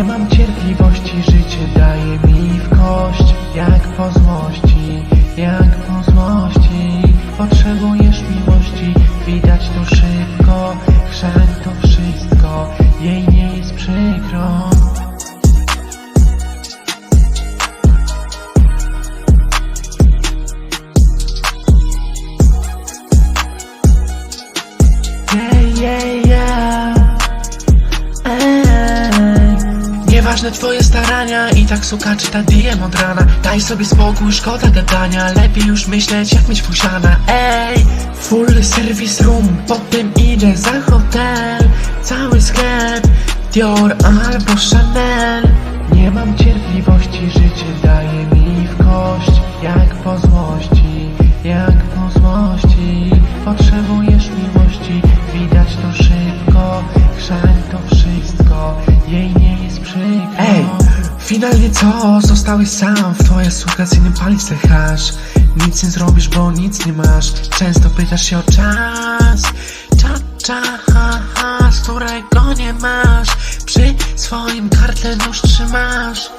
Nie mam cierpliwości, życie daje mi w kość. Jak po złości, jak po złości. Potrzebujesz miłości, widać to szybko. Chrzan to wszystko, jej nie jest przykro. Yeah, yeah. Nieważne twoje starania i tak suka czyta DM od rana. Daj sobie spokój, szkoda gadania Lepiej już myśleć jak mieć fusiana Ej, full service room Potem idę za hotel. Cały sklep Dior albo Chanel. Nie mam cierpliwości, życie daje mi w kość. Jak po złości, jak po złości. Potrzebujesz miłości, widać to szybko Chrzan to wszystko, jej nie jest przykro. Ej, finalnie co? Zostałeś sam w twoje sukacyjnym palice hasz Nic nie zrobisz, bo nic nie masz. Często pytasz się o czas. Czas, czas, którego nie masz? Przy swoim kartle nóż trzymasz